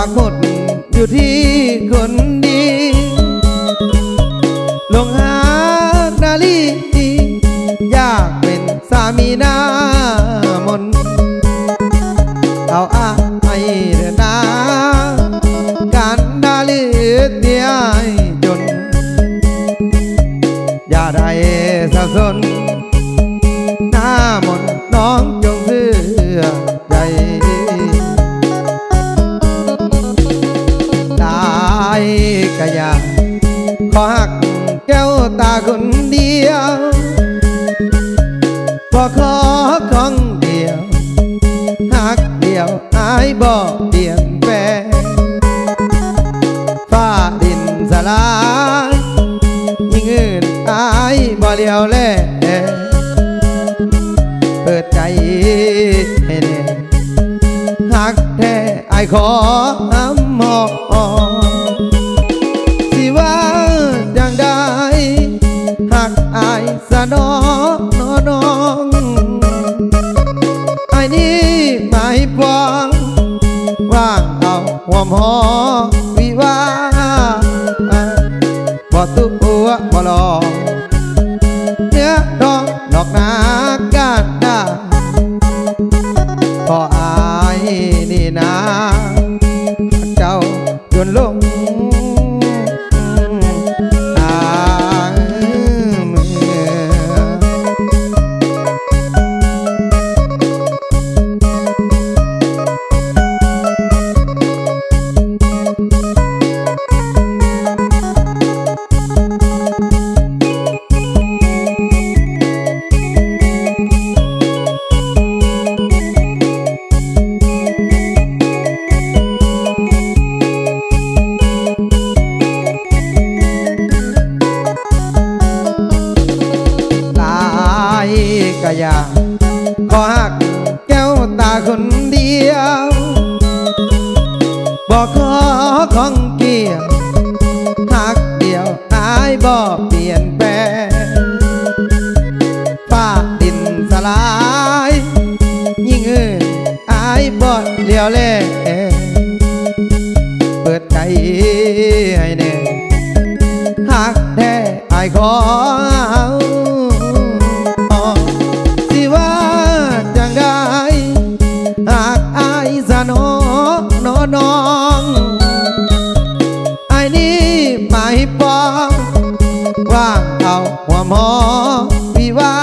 ากหมดอยู่ที่คนดี ลงหานาลีอยากเป็นสามีหน้ามน เอาอาไอเดินนาการนาลีเดียจน อย่าได้สับสน ลายิ่งอื่นอายบ่เลียวแลเปิดใจให้แน่หักแท้อายขออำหมอสิว่าจังได้หักอายสะนอนอน้องไอ้นี่หมายปองว่างเอาหัวหมอ ตัวบ่ลองเนื้อดองดอกนาการได้ก็อายนี่นาเจ้าจนลง ก็อยากขอหักแก้วตาคนเดียวบอกขอของเกี่ยวหักเดียวอายบอกเปลี่ยนแปลงฟ้าดินสลายยิ่งอื่นอายบอกเลียวแล ว่างเอาหัวหมอวิว่า